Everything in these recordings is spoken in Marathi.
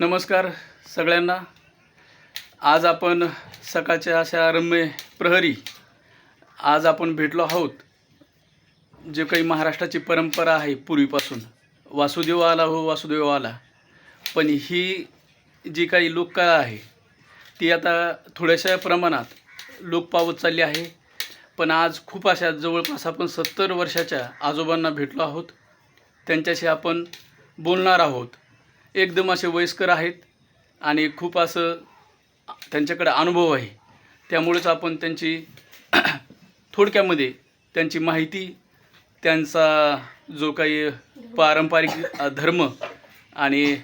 नमस्कार सगळ्यांना. आज आपण सकाळच्या अशा रम्य प्रहरी आज आपण भेटलो आहोत. जे काही महाराष्ट्राची परंपरा आहे पूर्वीपासून. वासुदेव आला हो वासुदेव आला. पण ही जी काही लोककला आहे ती आता थोड्याशा प्रमाणात लोप पावत चालली आहे. पण आज खूप अशा जवळपास आपण सत्तर वर्षाच्या आजोबांना भेटलो आहोत. त्यांच्याशी आपण बोलणार आहोत. एकदम असे वयस्कर आहेत आणि खूप असं त्यांच्याकडे अनुभव आहे. त्यामुळेच आपण त्यांची थोडक्यामध्ये त्यांची माहिती त्यांचा जो काही पारंपरिक धर्म आणि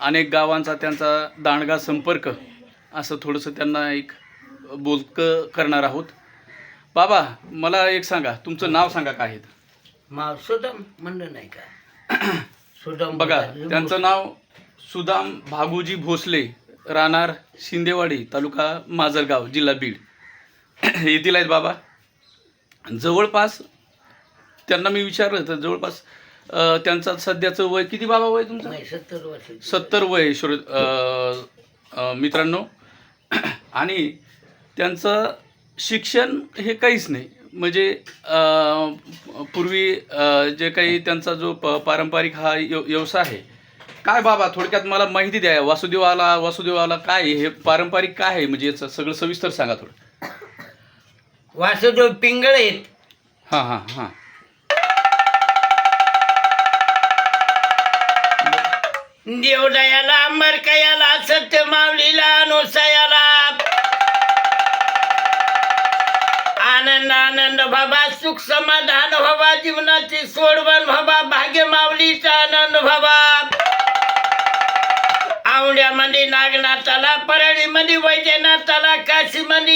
अनेक गावांचा त्यांचा दांडगा संपर्क असं थोडंसं त्यांना एक बोलकं करणार आहोत. बाबा मला एक सांगा तुमचं नाव सांगा काय आहे? मा सुदाम म्हणलं नाही का? सुदाम बघा. त्यांचं नाव सुदाम भागूजी भोसले राहणार शिंदेवाडी तालुका माजलगाव जिल्हा बीड. येथील आहेत बाबा. जवळपास त्यांना मी विचारलं तर जवळपास त्यांचं सध्याचं वय किती बाबा वय तुमचं? सत्तर वर्ष. सत्तर वय श्रो मित्रांनो. आणि त्यांचं शिक्षण हे काहीच नाही. म्हणजे पूर्वी जे काही त्यांचा जो प पारंपरिक हा व्यव व्यवसाय आहे काय बाबा थोडक्यात मला माहिती द्या. वासुदेवाला वासुदेवाला काय आहे? हे पारंपरिक काय आहे? म्हणजे याचं सगळं सविस्तर सांगा थोडं. वासुदेव पिंगळे हां हां हां. देवदयाला अंबरकयाला सत्य माऊलीला अनुसयाला आनंद आनंद व्हावा सुख समाधान व्हावा जीवनाची सोडवण व्हावा भाग्य माऊलीचा आनंद ಮಂದಿ ನಾಗನಾಥಲ ಪರಳಿ ಮಂದಿ ವೈದ್ಯನಾಥಲ ಕಾಶಿ ಮಂದಿ